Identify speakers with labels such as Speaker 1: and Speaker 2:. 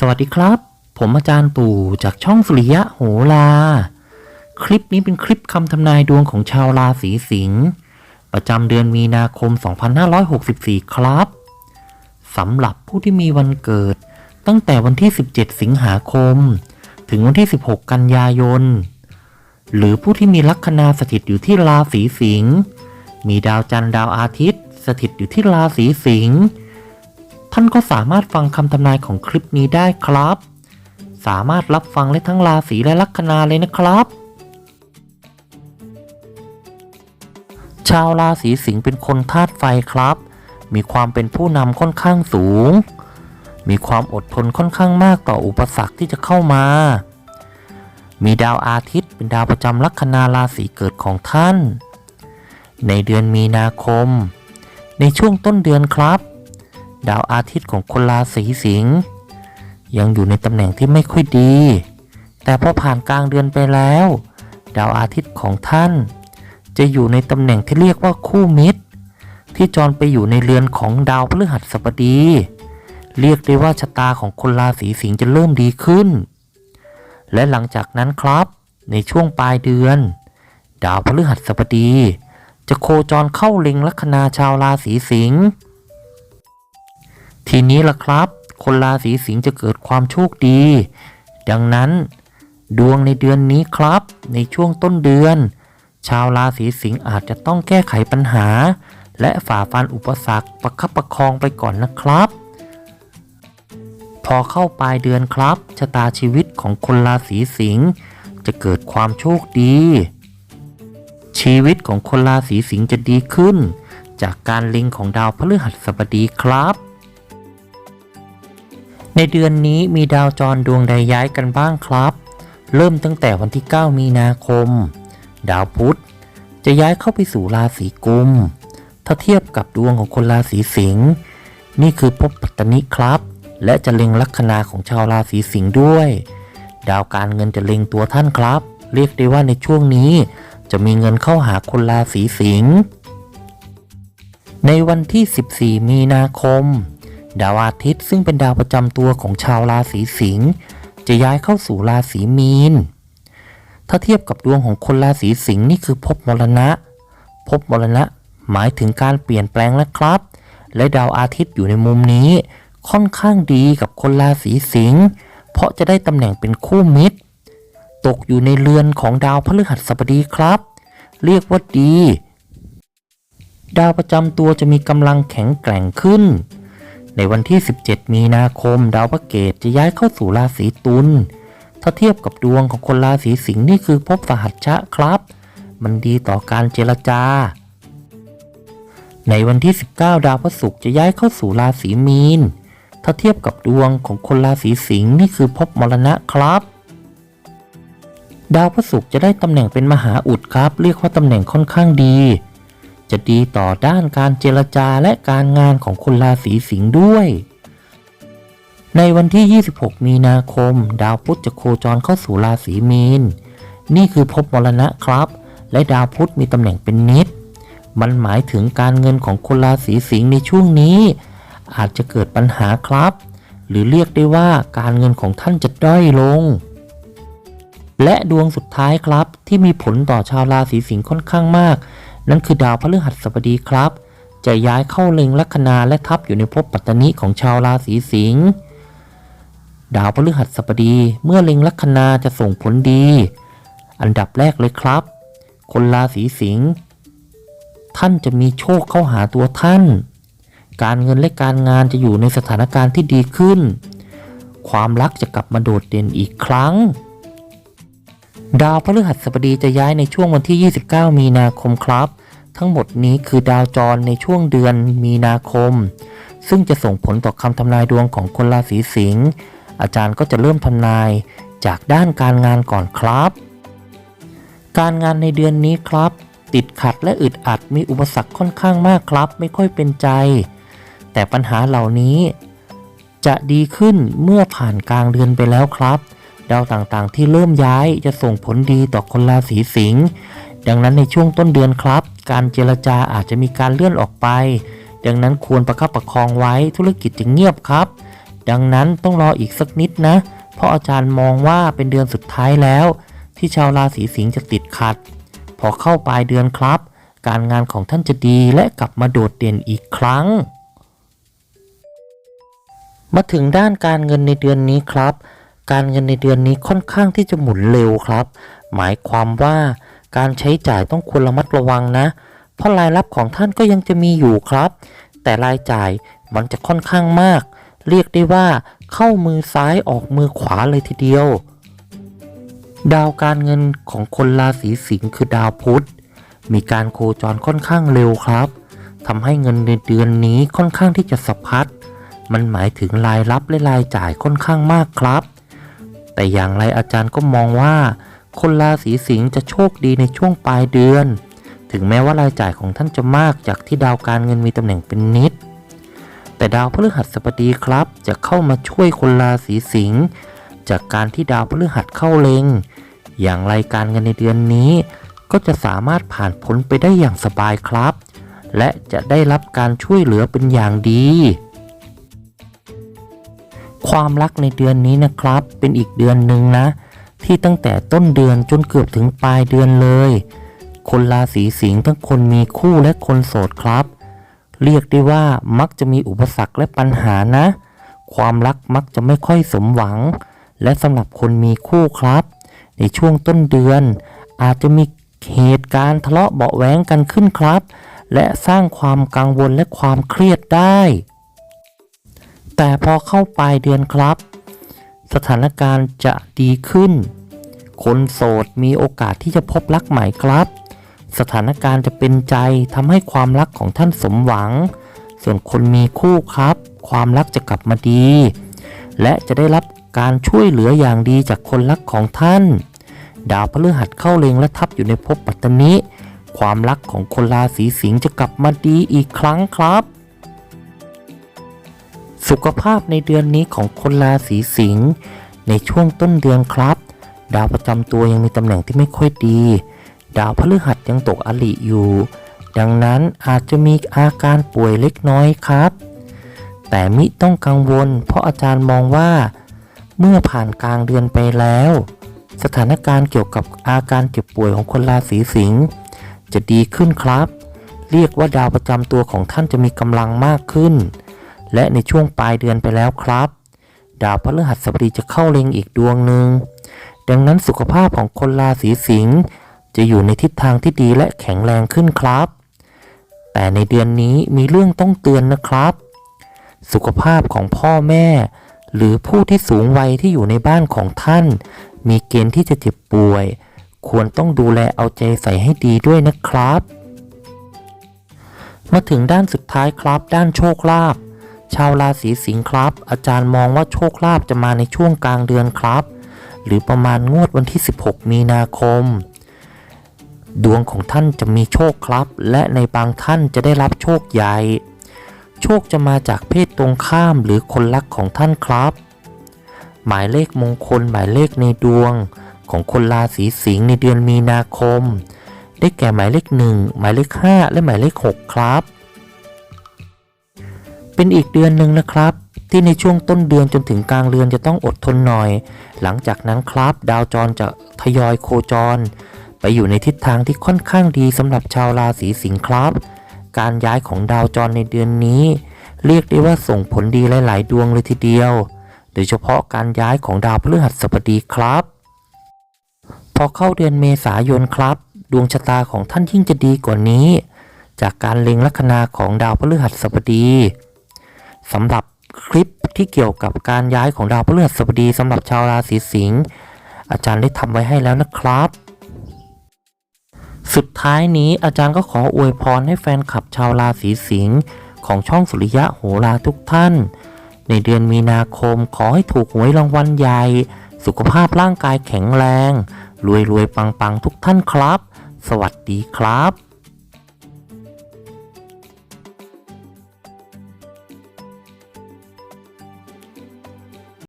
Speaker 1: สวัสดีครับ ผมอาจารย์ปู่จากช่องสุริยะโหราคลิปนี้เป็นคลิปคำทำนายดวงของชาวราศีสิงห์ประจำเดือนมีนาคม 2564 ครับสำหรับผู้ที่มีวันเกิด ตั้งแต่วันที่ 17 สิงหาคม ถึงวันที่ 16 กันยายน หรือผู้ที่มีลัคนาสถิตอยู่ที่ราศีสิงห์มีดาวจันทร์ดาวอาทิตย์ สถิตอยู่ที่ราศีสิงห์ ท่านก็สามารถฟังคำทำนายของคลิปนี้ได้ครับ สามารถรับฟังได้ทั้งราศีและลัคนาเลยนะครับ ชาวราศีสิงห์เป็นคนธาตุไฟครับ มีความเป็นผู้นำค่อนข้างสูง มีความอดทนค่อนข้างมากต่ออุปสรรคที่จะเข้ามา มีดาวอาทิตย์เป็นดาวประจำลัคนาราศีเกิดของท่าน ในเดือนมีนาคม ในช่วงต้นเดือนครับ ดาวอาทิตย์ของคนราศีสิงห์ยังอยู่ในตำแหน่งที่ไม่ค่อยดี แต่พอผ่านกลางเดือนไปแล้ว ดาวอาทิตย์ของท่าน จะอยู่ในตำแหน่งที่เรียกว่าคู่มิตร ที่จรไปอยู่ในเรือนของดาวพฤหัสบดี เรียกได้ว่าชะตาของคนราศีสิงห์จะเริ่มดีขึ้น และหลังจากนั้นครับในช่วงปลายเดือน ดาวพฤหัสบดี จะโคจรเข้าเล็งลัคนาชาวราศีสิงห์ ทีนี้ล่ะครับ คนราศีสิงห์จะเกิดความโชคดี ดังนั้น ดวงในเดือนนี้ครับ ในช่วงต้นเดือน ชาวราศีสิงห์อาจจะต้องแก้ไขปัญหา และฝ่าฟันอุปสรรคประคับประคองไปก่อนนะครับ พอเข้าปลายเดือนครับชะตาชีวิตของคนราศีสิงห์จะเกิดความโชคดี ชีวิตของคนราศีสิงห์จะดีขึ้น จากการเล็งของดาวพฤหัสบดีครับ ในเดือนนี้มีดาวจรดวงใดย้ายกันบ้างครับ เริ่มตั้งแต่วันที่ 9 มีนาคม ดาวพุธจะย้ายเข้าไปสู่ราศีกุม ถ้าเทียบกับดวงของคนราศีสิงห์นี่คือภพปัตตนิครับ และจะเล็งลัคนาของชาวราศีสิงห์ด้วย ดาวการเงินจะเล็งตัวท่านครับ เรียกได้ว่าในช่วงนี้ จะมีเงินเข้าหาคนราศีสิงห์ในวันที่ 14 มีนาคม ดาวอาทิตย์ซึ่งเป็นดาวประจำตัวของชาวราศีสิงห์จะย้ายเข้าสู่ราศีมีน ถ้าเทียบกับดวงของคนราศีสิงห์นี่คือภพมรณะภพมรณะหมายถึงการเปลี่ยนแปลงนะครับ และดาวอาทิตย์อยู่ในมุมนี้ค่อนข้างดีกับคนราศีสิงห์เพราะจะได้ตำแหน่งเป็นคู่มิตร ตกอยู่ในเรือนของดาวพฤหัสบดีครับ เรียกว่าดี ดาวประจำตัวจะมีกำลังแข็งแกร่งขึ้น ในวันที่ 17 มีนาคม ดาวพระเกตจะย้ายเข้าสู่ราศีตุล ถ้าเทียบกับดวงของคนราศีสิงห์นี่คือภพสหัชชะครับ มันดีต่อการเจรจา ในวันที่ 19 ดาวพระศุกร์จะย้ายเข้าสู่ราศีมีน ถ้าเทียบกับดวงของคนราศีสิงห์นี่คือภพมรณะครับ ดาวพระศุกร์จะได้ตำแหน่งเป็นมหาอุดครับ เรียกว่าตำแหน่งค่อนข้างดี จะดีต่อด้านการเจรจาและการงานของคนราศีสิงห์ด้วย ในวันที่ 26 มีนาคม ดาวพุธจะโคจรเข้าสู่ราศีมีน นี่คือภพมรณะครับ และดาวพุธมีตำแหน่งเป็นนิด มันหมายถึงการเงินของคนราศีสิงห์ในช่วงนี้ อาจจะเกิดปัญหาครับ หรือเรียกได้ว่าการเงินของท่านจะด้อยลงและดวงสุดท้ายครับที่มีผลต่อชาวราศีสิงห์ค่อนข้างมาก นั่นคือดาวพฤหัสบดีครับ จะย้ายเข้าเล็งลัคนาและทับอยู่ในภพปัตตนิของชาวราศีสิงห์ดาวพฤหัสบดีเมื่อเล็งลัคนาจะส่งผลดี อันดับแรกเลยครับ คนราศีสิงห์ท่านจะมีโชคเข้าหาตัวท่าน การเงินและการงานจะอยู่ในสถานการณ์ที่ดีขึ้น ความรักจะกลับมาโดดเด่นอีกครั้ง ดาวพฤหัสบดีจะย้ายในช่วงวันที่ 29 มีนาคมครับ ทั้งหมดนี้คือดาวจรในช่วงเดือนมีนาคม ซึ่งจะส่งผลต่อคำทำนายดวงของคนราศีสิงห์อาจารย์ก็จะเริ่มทำนายจากด้านการงานก่อนครับ การงานในเดือนนี้ครับ ติดขัดและอึดอัดมีอุปสรรคค่อนข้างมากครับ ไม่ค่อยเป็นใจ แต่ปัญหาเหล่านี้ จะดีขึ้นเมื่อผ่านกลางเดือนไปแล้วครับ ดาวต่างๆ ที่เริ่มย้ายจะส่งผลดีต่อคนราศีสิงห์ดังนั้นในช่วงต้นเดือนครับ การเจรจาอาจจะมีการเลื่อนออกไป ดังนั้นควรประคับประคองไว้ธุรกิจจะเงียบครับ ดังนั้นต้องรออีกสักนิดนะ เพราะอาจารย์มองว่าเป็นเดือนสุดท้ายแล้ว ที่ชาวราศีสิงห์จะติดขัด พอเข้าปลายเดือนครับ การงานของท่านจะดีและกลับมาโดดเด่นอีกครั้ง มาถึงด้านการเงินในเดือนนี้ครับ การเงินในเดือนนี้ค่อนข้างที่จะหมุนเร็วครับ หมายความว่าการใช้จ่ายต้องควรระมัดระวังนะ เพราะรายรับของท่านก็ยังจะมีอยู่ครับ แต่รายจ่ายมันจะค่อนข้างมาก เรียกได้ว่าเข้ามือซ้ายออกมือขวาเลยทีเดียว ดาวการเงินของคนราศีสิงห์คือดาวพุธ มีการโคจรค่อนข้างเร็วครับทำให้เงินในเดือนนี้ค่อนข้างที่จะสะพัด มันหมายถึงรายรับและรายจ่ายค่อนข้างมากครับ แต่อย่างไรอาจารย์ก็มองว่า คนราศีสิงห์จะโชคดีในช่วงปลายเดือน ถึงแม้ว่ารายจ่ายของท่านจะมากจากที่ดาวการเงินมีตำแหน่งเป็นนิด แต่ดาวพฤหัสบดีครับ จะเข้ามาช่วยคนราศีสิงห์จากการที่ดาวพฤหัสเข้าเล็ง อย่างไรการเงินในเดือนนี้ ก็จะสามารถผ่านพ้นไปได้อย่างสบายครับ และจะได้รับการช่วยเหลือเป็นอย่างดี ความรักในเดือนนี้นะครับ เป็นอีกเดือนหนึ่งนะ ที่ตั้งแต่ต้นเดือนจนเกือบถึงปลายเดือนเลย คนราศีสิงห์ทั้งคนมีคู่และคนโสดครับ เรียกได้ว่ามักจะมีอุปสรรคและปัญหานะ ความรักมักจะไม่ค่อยสมหวัง และสำหรับคนมีคู่ครับ ในช่วงต้นเดือน อาจจะมีเหตุการณ์ทะเลาะเบาะแว้งกันขึ้นครับ และสร้างความกังวลและความเครียดได้ แต่พอเข้าปลายเดือนครับ สถานการณ์จะดีขึ้น คนโสดมีโอกาสที่จะพบรักใหม่ครับ สถานการณ์จะเป็นใจทำให้ความรักของท่านสมหวัง ส่วนคนมีคู่ครับ ความรักจะกลับมาดี และจะได้รับการช่วยเหลืออย่างดีจากคนรักของท่าน ดาวพฤหัสเข้าเล็งและทับอยู่ในภพปัตตนิความรักของคนราศีสิงห์จะกลับมาดีอีกครั้งครับ สุขภาพในเดือนนี้ของคนราศีสิงห์ในช่วงต้นเดือนครับ ดาวประจำตัวยังมีตำแหน่งที่ไม่ค่อยดี ดาวพฤหัสยังตกอลิอยู่ ดังนั้นอาจจะมีอาการป่วยเล็กน้อยครับ แต่มิต้องกังวล เพราะอาจารย์มองว่า เมื่อผ่านกลางเดือนไปแล้ว สถานการณ์เกี่ยวกับอาการเจ็บป่วยของคนราศีสิงห์จะดีขึ้นครับ เรียกว่าดาวประจำตัวของท่านจะมีกำลังมากขึ้น และในช่วงปลายเดือนไปแล้วครับ ดาวพฤหัสบดีจะเข้าเล็งอีกดวงหนึ่ง ดังนั้นสุขภาพของคนราศีสิงห์จะอยู่ในทิศทางที่ดีและแข็งแรงขึ้นครับ แต่ในเดือนนี้มีเรื่องต้องเตือนนะครับ สุขภาพของพ่อแม่ หรือผู้ที่สูงวัยที่อยู่ในบ้านของท่าน มีเกณฑ์ที่จะเจ็บป่วย ควรต้องดูแลเอาใจใส่ให้ดีด้วยนะครับ มาถึงด้านสุดท้ายครับ ด้านโชคลาภ ชาวราศีสิงห์ครับ อาจารย์มองว่าโชคลาภจะมาในช่วงกลางเดือนครับ หรือประมาณงวดวันที่ 16 มีนาคม ดวงของท่านจะมีโชคครับ และในบางท่านจะได้รับโชคใหญ่ โชคจะมาจากเพศตรงข้ามหรือคนรักของท่านครับ หมายเลขมงคลหมายเลขในดวง ของคนราศีสิงห์ในเดือนมีนาคม ได้แก่หมายเลขหนึ่งหมายเลขห้าและหมายเลขหกครับ เป็นอีกเดือนหนึ่งนะครับ ที่ในช่วงต้นเดือนจนถึงกลางเดือนจะต้องอดทนหน่อย หลังจากนั้นครับ ดาวจรจะทยอยโคจร ไปอยู่ในทิศทางที่ค่อนข้างดีสำหรับชาวราศีสิงห์ครับ การย้ายของดาวจรในเดือนนี้ เรียกได้ว่าส่งผลดีหลาย ๆ ดวงเลยทีเดียว โดยเฉพาะการย้ายของดาวพฤหัสบดีครับ พอเข้าเดือนเมษายนครับ ดวงชะตาของท่านยิ่งจะดีกว่านี้ จากการเล็งลัคนาของดาวพฤหัสบดี สำหรับคลิปที่เกี่ยวกับการย้ายของดาวพฤหัสบดีสำหรับชาวราศีสิงห์อาจารย์ได้ทำไว้ให้แล้วนะครับ สุดท้ายนี้อาจารย์ก็ขออวยพรให้แฟนคลับชาวราศีสิงห์ของช่องสุริยะโหราทุกท่าน ในเดือนมีนาคมขอให้ถูกหวยรางวัลใหญ่ สุขภาพร่างกายแข็งแรง รวยรวยๆปังๆทุกท่านครับ สวัสดีครับ